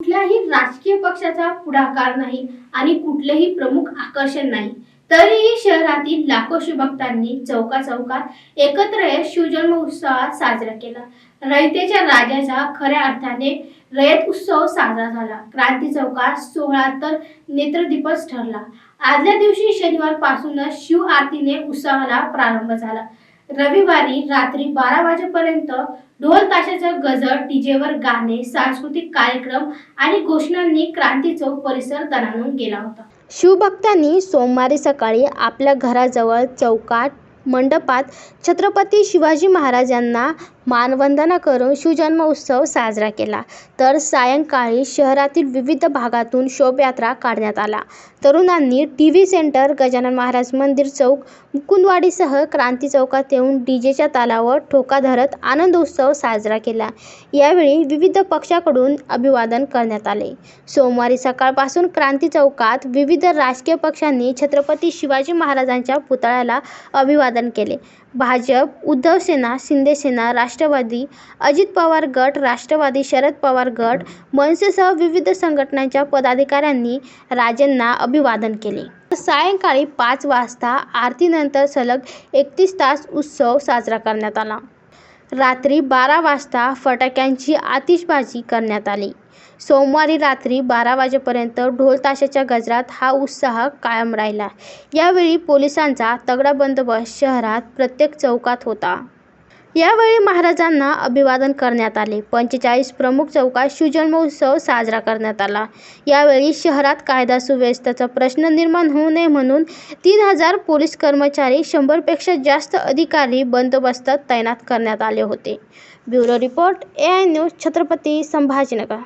कुठल्याही राजकीय पक्षाचा पुढाकार नाही आणि कुठलेही प्रमुख आकर्षण नाही. तरीही शहरातील लाखो शिवभक्तांनी चौका चौकात एकत्र येत शिवजन्म उत्सवात साजरा केला. रयतेच्या राजाचा खऱ्या अर्थाने रयत उत्सव साजरा झाला. क्रांती चौकात सोहळा तर नेत्रदीपच ठरला. आदल्या दिवशी शनिवारपासूनच शिव आरतीने उत्सवाला प्रारंभ झाला. रविवारी रात्री बारा वाजेपर्यंत ढोल ताशाचा गजर डीजेवर गाणे सांस्कृतिक कार्यक्रम आणि घोषणांनी क्रांती चौक परिसर दणाणून गेला होता. शिवभक्तांनी सोमवारी सकाळी आपल्या घराजवळ चौकात मंडपात छत्रपती शिवाजी महाराजांना मानवंदना करून शिवजन्म उत्सव साजरा केला. तर सायंकाळी शहरातील विविध भागातून शोभायात्रा काढण्यात आला. तरुणांनी T V centre Gajanan Maharaj मंदिर चौक मुकुंदवाडीसह क्रांती चौकात येऊन डी जेच्या तालावर ठोका धरत आनंद उत्सव साजरा केला. यावेळी विविध पक्षाकडून अभिवादन करण्यात आले. सोमवारी सकाळपासून क्रांती चौकात विविध राजकीय पक्षांनी छत्रपती शिवाजी महाराजांच्या पुतळ्याला अभिवादन केले. भाजप उद्धव सेना शिंदेसेना राष्ट्र राष्ट्रवादी अजित पवार गट राष्ट्रवादी शरद पवार गट मनसेसह विविध संघटनांच्या पदाधिकाऱ्यांनी राजेंना अभिवादन केले. सायंकाळी पाच वाजता आरतीनंतर सलग एकतीस तास उत्सव साजरा करण्यात आला. रात्री बारा वाजता फटाक्यांची आतिषबाजी करण्यात आली. सोमवारी रात्री बारा वाजेपर्यंत ढोल ताशाच्या गजरात हा उत्साह कायम राहिला. यावेळी पोलिसांचा तगडा बंदोबस्त शहरात प्रत्येक चौकात होता. यावेळी महाराजांना अभिवादन करण्यात आले. पंचेचाळीस प्रमुख चौकात शिवजन्मोत्सव साजरा करण्यात आला. यावेळी शहरात कायदा सुव्यवस्थेचा प्रश्न निर्माण होऊ नये म्हणून तीन हजार पोलीस कर्मचारी शंभरपेक्षा जास्त अधिकारी बंदोबस्तात तैनात करण्यात आले होते. Bureau report A I news Chhatrapati Sambhajinagar.